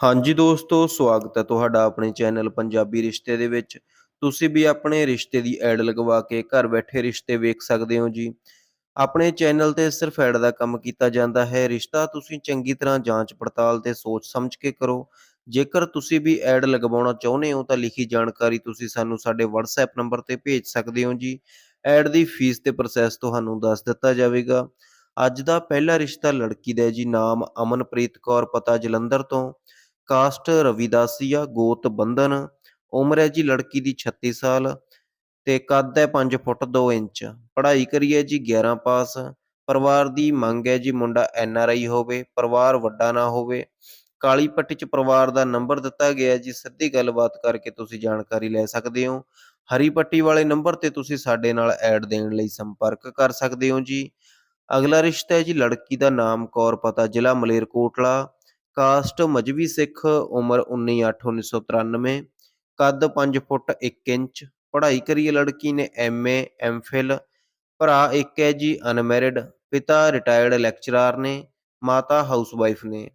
ਹਾਂਜੀ ਦੋਸਤੋ, ਸਵਾਗਤ ਹੈ ਤੁਹਾਡਾ ਆਪਣੇ ਚੈਨਲ ਪੰਜਾਬੀ ਰਿਸ਼ਤੇ ਦੇ ਵਿੱਚ। ਤੁਸੀਂ ਵੀ ਆਪਣੇ ਰਿਸ਼ਤੇ ਦੀ ਐਡ ਲਗਵਾ ਕੇ ਘਰ ਬੈਠੇ ਰਿਸ਼ਤੇ ਵੇਖ ਸਕਦੇ ਹੋ ਜੀ। ਆਪਣੇ ਚੈਨਲ ਤੇ ਸਿਰਫ ਐਡ ਦਾ ਕੰਮ ਕੀਤਾ ਜਾਂਦਾ ਹੈ। ਰਿਸ਼ਤਾ ਤੁਸੀਂ ਚੰਗੀ ਤਰ੍ਹਾਂ ਜਾਂਚ ਪੜਤਾਲ ਤੇ ਸੋਚ ਸਮਝ ਕੇ ਕਰੋ। ਜੇਕਰ ਤੁਸੀਂ ਵੀ ਐਡ ਲਗਵਾਉਣਾ ਚਾਹੁੰਦੇ ਹੋ ਤਾਂ ਲਿਖੀ ਜਾਣਕਾਰੀ ਤੁਸੀਂ ਸਾਨੂੰ ਸਾਡੇ WhatsApp ਨੰਬਰ ਤੇ ਭੇਜ ਸਕਦੇ ਹੋ ਜੀ। ਐਡ ਦੀ ਫੀਸ ਤੇ ਪ੍ਰੋਸੈਸ ਤੁਹਾਨੂੰ ਦੱਸ ਦਿੱਤਾ ਜਾਵੇਗਾ। ਅੱਜ ਦਾ ਪਹਿਲਾ ਰਿਸ਼ਤਾ ਲੜਕੀ ਦਾ ਜੀ, ਨਾਮ ਅਮਨਪ੍ਰੀਤ ਕੌਰ, ਪਤਾ ਜਲੰਧਰ ਤੋਂ। ਕਾਸਟ ਰਵਿਦਾਸੀਆ ਗੋਤ ਬੰਧਨ। ਉਮਰ ਹੈ ਜੀ ਲੜਕੀ ਦੀ 36 ਸਾਲ ਤੇ ਕੱਦ ਹੈ 5 ਫੁੱਟ 2 ਇੰਚ। ਪੜ੍ਹਾਈ ਕਰੀ ਹੈ ਜੀ 11 ਪਾਸ। ਪਰਿਵਾਰ ਦੀ ਮੰਗ ਹੈ ਜੀ ਮੁੰਡਾ ਐਨ ਆਰ ਆਈ ਹੋਵੇ, ਪਰਿਵਾਰ ਵੱਡਾ ਨਾ ਹੋਵੇ। ਕਾਲੀ ਪੱਟੀ ਚ ਪਰਿਵਾਰ ਦਾ ਨੰਬਰ ਦਿੱਤਾ ਗਿਆ ਜੀ, ਸਿੱਧੀ ਗੱਲਬਾਤ ਕਰਕੇ ਤੁਸੀਂ ਜਾਣਕਾਰੀ ਲੈ ਸਕਦੇ ਹੋ। ਹਰੀ ਪੱਟੀ ਵਾਲੇ ਨੰਬਰ ਤੇ ਤੁਸੀਂ ਸਾਡੇ ਨਾਲ ਐਡ ਦੇਣ ਲਈ ਸੰਪਰਕ ਕਰ ਸਕਦੇ ਹੋ ਜੀ। ਅਗਲਾ ਰਿਸ਼ਤਾ ਹੈ ਜੀ ਲੜਕੀ ਦਾ ਨਾਮ ਕੌਰ ਪਤਾ, ਜ਼ਿਲ੍ਹਾ ਮਲੇਰਕੋਟਲਾ। ਕਾਸਟ ਮਜਬੀ ਸਿੱਖ ਉਮਰ 19/8/1993 ਕੱਦ 5 ਫੁੱਟ 1 ਇੰਚ, ਪੜ੍ਹਾਈ ਕਰੀ ਹੈ ਲੜਕੀ ਨੇ ਐਮਏ ਐਮਫਿਲ ਭਰਾ ਇੱਕ ਹੈ ਜੀ ਅਨਮੈਰਿਡ ਪਿਤਾ ਰਿਟਾਇਰਡ ਲੈਕਚਰਰ ਨੇ, ਮਾਤਾ ਹਾਊਸਵਾਈਫ ਨੇ।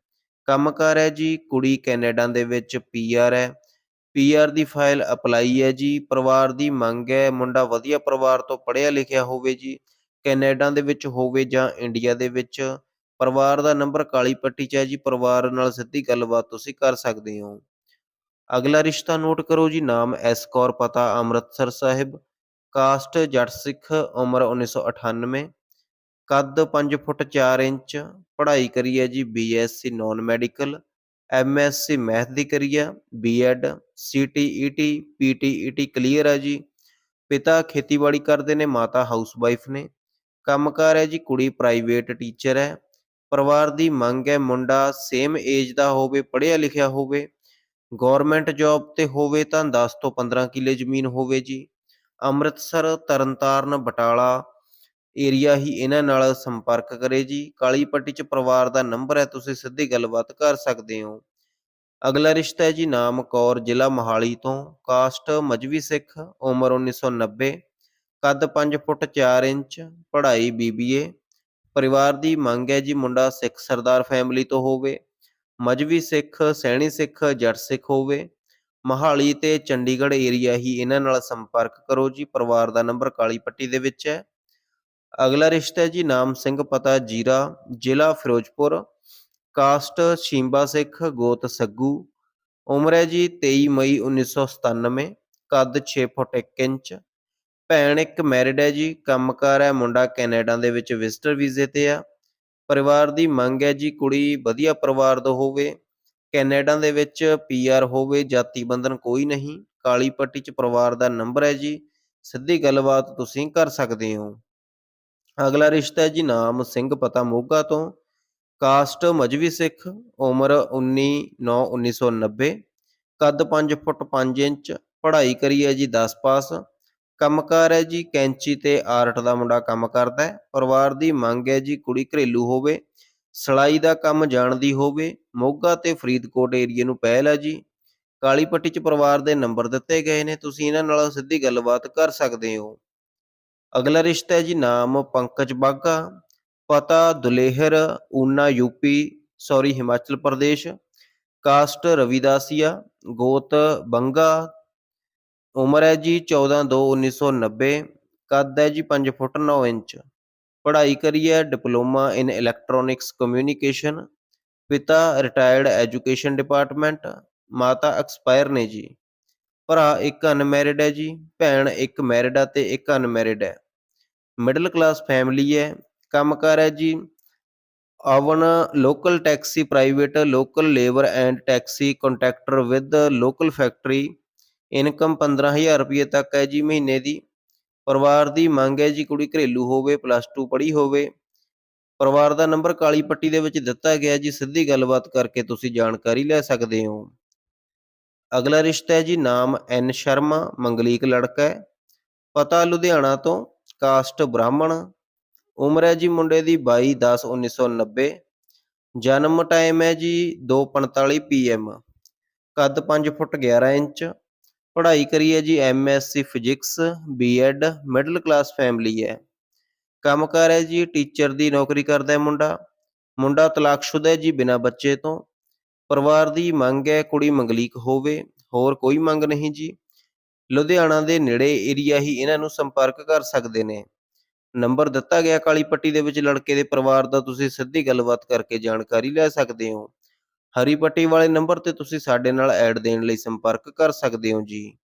ਕੰਮਕਾਰ ਹੈ ਜੀ ਕੁੜੀ ਕੈਨੇਡਾ ਦੇ ਵਿੱਚ ਪੀਆਰ ਹੈ। ਪੀਆਰ ਦੀ ਫਾਈਲ ਅਪਲਾਈ ਹੈ ਜੀ, ਪਰਿਵਾਰ ਦੀ ਮੰਗ ਹੈ, ਮੁੰਡਾ ਵਧੀਆ ਪਰਿਵਾਰ ਤੋਂ ਪੜ੍ਹਿਆ ਲਿਖਿਆ ਹੋਵੇ ਜੀ, ਕੈਨੇਡਾ ਦੇ ਵਿੱਚ ਹੋਵੇ ਜਾਂ ਇੰਡੀਆ ਦੇ ਵਿੱਚ। ਪਰਿਵਾਰ ਦਾ ਨੰਬਰ ਕਾਲੀ ਪੱਟੀ 'ਚ ਹੈ ਜੀ, ਪਰਿਵਾਰ ਨਾਲ ਸਿੱਧੀ ਗੱਲਬਾਤ ਤੁਸੀਂ ਕਰ ਸਕਦੇ ਹੋ। ਅਗਲਾ ਰਿਸ਼ਤਾ ਨੋਟ ਕਰੋ ਜੀ, ਨਾਮ ਐਸ ਕੌਰ ਪਤਾ, ਅੰਮ੍ਰਿਤਸਰ ਸਾਹਿਬ। ਕਾਸਟ, ਜੱਟ ਸਿੱਖ, ਉਮਰ 1998 ਕੱਦ 5 ਫੁੱਟ 4 ਇੰਚ। ਪੜ੍ਹਾਈ ਕਰੀ ਹੈ ਜੀ BSc non medical MSc math ਦੀ ਕਰੀ ਹੈ ਬੀਐਡ ਸੀਟੀਈਟੀ ਪੀਟੀਈਟੀ ਕਲੀਅਰ ਹੈ ਜੀ। ਪਿਤਾ ਖੇਤੀਬਾੜੀ ਕਰਦੇ ਨੇ, ਮਾਤਾ ਹਾਊਸਵਾਈਫ ਨੇ। ਕੰਮਕਾਰ ਹੈ ਜੀ, ਕੁੜੀ ਪ੍ਰਾਈਵੇਟ ਟੀਚਰ ਹੈ। ਪਰਿਵਾਰ ਦੀ ਮੰਗ ਹੈ, ਮੁੰਡਾ ਸੇਮ ਏਜ ਦਾ ਹੋਵੇ, ਪੜ੍ਹਿਆ ਲਿਖਿਆ ਹੋਵੇ ਗਵਰਨਮੈਂਟ ਜੌਬ ਤੇ ਹੋਵੇ ਤਾਂ 10 ਤੋਂ 15 ਕਿੱਲੇ ਜ਼ਮੀਨ ਹੋਵੇ ਜੀ। ਅੰਮ੍ਰਿਤਸਰ, ਤਰਨਤਾਰਨ, ਬਟਾਲਾ ਏਰੀਆ ਹੀ ਇਹਨਾਂ ਨਾਲ ਸੰਪਰਕ ਕਰੇ ਜੀ। ਕਾਲੀ ਪੱਟੀ ਚ ਪਰਿਵਾਰ ਦਾ ਨੰਬਰ ਹੈ, ਤੁਸੀਂ ਸਿੱਧੀ ਗੱਲਬਾਤ ਕਰ ਸਕਦੇ ਹੋ। ਅਗਲਾ ਰਿਸ਼ਤਾ ਹੈ ਜੀ ਨਾਮ ਕੌਰ ਜ਼ਿਲ੍ਹਾ ਮੋਹਾਲੀ ਤੋਂ। ਕਾਸਟ ਮਜਵੀ ਸਿੱਖ, ਉਮਰ 1990 ਕੱਦ 5 ਫੁੱਟ 4 ਇੰਚ, ਪੜ੍ਹਾਈ ਬੀਬੀਏ। ਪਰਿਵਾਰ ਦੀ ਮੰਗ ਹੈ ਜੀ ਮੁੰਡਾ ਸਿੱਖ ਸਰਦਾਰ ਫੈਮਿਲੀ ਤੋਂ ਹੋਵੇ ਮਜਵੀ ਸਿੱਖ, ਸੈਣੀ ਸਿੱਖ, ਜੱਟ ਸਿੱਖ ਹੋਵੇ, ਮਹਾਲੀ ਤੇ ਚੰਡੀਗੜ੍ਹ ਏਰੀਆ ਹੀ ਇਹਨਾਂ ਨਾਲ ਸੰਪਰਕ ਕਰੋ ਜੀ, ਪਰਿਵਾਰ ਦਾ ਨੰਬਰ ਕਾਲੀ ਪੱਟੀ ਦੇ ਵਿੱਚ ਹੈ। ਅਗਲਾ ਰਿਸ਼ਤਾ ਹੈ ਜੀ ਨਾਮ ਸਿੰਘ ਪਤਾ ਜੀਰਾ, ਜ਼ਿਲ੍ਹਾ ਫਿਰੋਜ਼ਪੁਰ ਕਾਸਟ ਸ਼ੀਂਬਾ ਸਿੱਖ, ਗੋਤ ਸੱਗੂ, ਉਮਰ ਹੈ ਜੀ 23 ਮਈ 1997 ਕੱਦ 6 ਫੁੱਟ 1 ਇੰਚ ਭੈਣ ਇੱਕ ਮੈਰਿਡ ਹੈ ਜੀ, ਕੰਮਕਾਰ ਹੈ, ਮੁੰਡਾ ਕੈਨੇਡਾ ਦੇ ਵਿੱਚ ਵਿਜ਼ਟਰ ਵੀਜ਼ੇ ਤੇ ਆ। ਪਰਿਵਾਰ ਦੀ ਮੰਗ ਹੈ ਜੀ, ਕੁੜੀ ਵਧੀਆ ਪਰਿਵਾਰ ਦਾ ਹੋਵੇ, ਕੈਨੇਡਾ ਦੇ ਵਿੱਚ ਪੀਆਰ ਹੋਵੇ, ਜਾਤੀ ਬੰਧਨ ਕੋਈ ਨਹੀਂ, ਕਾਲੀ ਪੱਟੀ 'ਚ ਪਰਿਵਾਰ ਦਾ ਨੰਬਰ ਹੈ ਜੀ, ਸਿੱਧੀ ਗੱਲਬਾਤ ਤੁਸੀਂ ਕਰ ਸਕਦੇ ਹੋ। ਅਗਲਾ ਰਿਸ਼ਤਾ ਹੈ ਜੀ, ਨਾਮ ਸਿੰਘ ਪਤਾ ਮੋਗਾ ਤੋਂ। ਕਾਸਟ ਮਜਵੀ ਸਿੱਖ, ਉਮਰ 19 9 1990 ਕੱਦ 5 ਫੁੱਟ 5 ਇੰਚ, ਪੜ੍ਹਾਈ ਕਰੀ ਹੈ ਜੀ 10 ਪਾਸ। ਕੰਮਕਾਰ ਹੈ ਜੀ, ਕੈਂਚੀ ਤੇ ਆਰਟ ਦਾ ਮੁੰਡਾ ਕੰਮ ਕਰਦਾ ਹੈ, ਪਰਿਵਾਰ ਦੀ ਮੰਗ ਹੈ ਜੀ, ਕੁੜੀ ਘਰੇਲੂ ਹੋਵੇ, ਸਲਾਈ ਦਾ ਕੰਮ ਜਾਣਦੀ ਹੋਵੇ, ਮੋਗਾ ਤੇ ਫਰੀਦਕੋਟ ਏਰੀਏ ਨੂੰ ਪਹਿਲ ਹੈ ਜੀ। ਕਾਲੀ ਪੱਟੀ 'ਚ ਪਰਿਵਾਰ ਦੇ ਨੰਬਰ ਦਿੱਤੇ ਗਏ ਨੇ, ਤੁਸੀਂ ਇਹਨਾਂ ਨਾਲ ਸਿੱਧੀ ਗੱਲਬਾਤ ਕਰ ਸਕਦੇ ਹੋ। ਅਗਲਾ ਰਿਸ਼ਤਾ ਹੈ ਜੀ, ਨਾਮ ਪੰਕਜ ਬਾਗਾ ਪਤਾ Dulehar, Una UP sorry Himachal Pradesh, caste Ravidasia ਗੋਤ ਬੰਗਾ ਉਮਰ ਹੈ ਜੀ 14 2 1990 ਕੱਦ ਹੈ ਜੀ 5 ਫੁੱਟ 9 ਇੰਚ। ਪੜ੍ਹਾਈ ਕਰੀ ਹੈ, ਡਿਪਲੋਮਾ ਇਨ ਇਲੈਕਟ੍ਰੋਨਿਕਸ ਕਮਿਊਨੀਕੇਸ਼ਨ ਪਿਤਾ ਰਿਟਾਇਰਡ ਐਜੂਕੇਸ਼ਨ ਡਿਪਾਰਟਮੈਂਟ ਮਾਤਾ ਐਕਸਪਾਇਰ ਨੇ ਜੀ। ਭਰਾ ਇੱਕ ਅਨਮੈਰਿਡ ਹੈ ਜੀ, ਭੈਣ ਇੱਕ ਮੈਰਿਡ ਹੈ ਤੇ ਇੱਕ ਅਨਮੈਰਿਡ ਹੈ। ਮਿਡਲ ਕਲਾਸ ਫੈਮਿਲੀ ਹੈ, ਕੰਮਕਾਰ ਹੈ ਜੀ own local taxi private local labour and taxi contractor with local factory income 15000 ਰੁਪਏ ਤੱਕ ਹੈ ਜੀ ਮਹੀਨੇ ਦੀ। ਪਰਿਵਾਰ ਦੀ ਮੰਗ ਹੈ ਜੀ ਕੁੜੀ ਘਰੇਲੂ ਹੋਵੇ ਪਲੱਸ 2 ਪੜ੍ਹੀ ਹੋਵੇ। ਪਰਿਵਾਰ ਦਾ ਨੰਬਰ ਕਾਲੀ ਪੱਟੀ ਦੇ ਵਿੱਚ ਦਿੱਤਾ ਗਿਆ ਜੀ, ਸਿੱਧੀ ਗੱਲਬਾਤ ਕਰਕੇ ਤੁਸੀਂ ਜਾਣਕਾਰੀ ਲੈ ਸਕਦੇ ਹੋ। ਅਗਲਾ ਰਿਸ਼ਤਾ ਹੈ ਜੀ, ਨਾਮ ਐਨ ਸ਼ਰਮਾ, ਮੰਗਲੀਕ ਲੜਕਾ ਹੈ। ਪਤਾ ਲੁਧਿਆਣਾ ਤੋਂ ਕਾਸਟ ਬ੍ਰਾਹਮਣ। ਉਮਰ ਹੈ ਜੀ ਮੁੰਡੇ ਦੀ 22 10 1990 ਜਨਮ ਟਾਈਮ ਹੈ ਜੀ 2:45 ਪੀਐਮ ਕੱਦ 5 ਫੁੱਟ 11 ਇੰਚ। ਪੜ੍ਹਾਈ ਕਰੀ ਹੈ ਜੀ MSc physics BEd middle class family ਹੈ। ਕੰਮਕਾਰ ਹੈ ਜੀ ਟੀਚਰ ਦੀ ਨੌਕਰੀ ਕਰਦਾ ਹੈ ਮੁੰਡਾ। ਮੁੰਡਾ ਤਲਾਕਸ਼ੁਦਾ ਹੈ ਜੀ ਬਿਨਾਂ ਬੱਚੇ ਤੋਂ। ਪਰਿਵਾਰ ਦੀ ਮੰਗ ਹੈ ਕੁੜੀ ਮੰਗਲੀਕ ਹੋਵੇ, ਹੋਰ ਕੋਈ ਮੰਗ ਨਹੀਂ ਜੀ। ਲੁਧਿਆਣਾ ਦੇ ਨੇੜੇ ਏਰੀਆ ਹੀ ਇਹਨਾਂ ਨੂੰ ਸੰਪਰਕ ਕਰ ਸਕਦੇ ਨੇ। ਨੰਬਰ ਦਿੱਤਾ ਗਿਆ ਕਾਲੀ ਪੱਟੀ ਦੇ ਵਿੱਚ, ਲੜਕੇ ਦੇ ਪਰਿਵਾਰ ਦਾ ਤੁਸੀਂ ਸਿੱਧੀ ਗੱਲਬਾਤ ਕਰਕੇ ਜਾਣਕਾਰੀ ਲੈ ਸਕਦੇ ਹੋ। ਹਰੀ ਪੱਟੀ ਵਾਲੇ ਨੰਬਰ ਤੇ ਤੁਸੀਂ ਸਾਡੇ ਨਾਲ ਐਡ ਦੇਣ ਲਈ ਸੰਪਰਕ ਕਰ ਸਕਦੇ ਹੋ ਜੀ।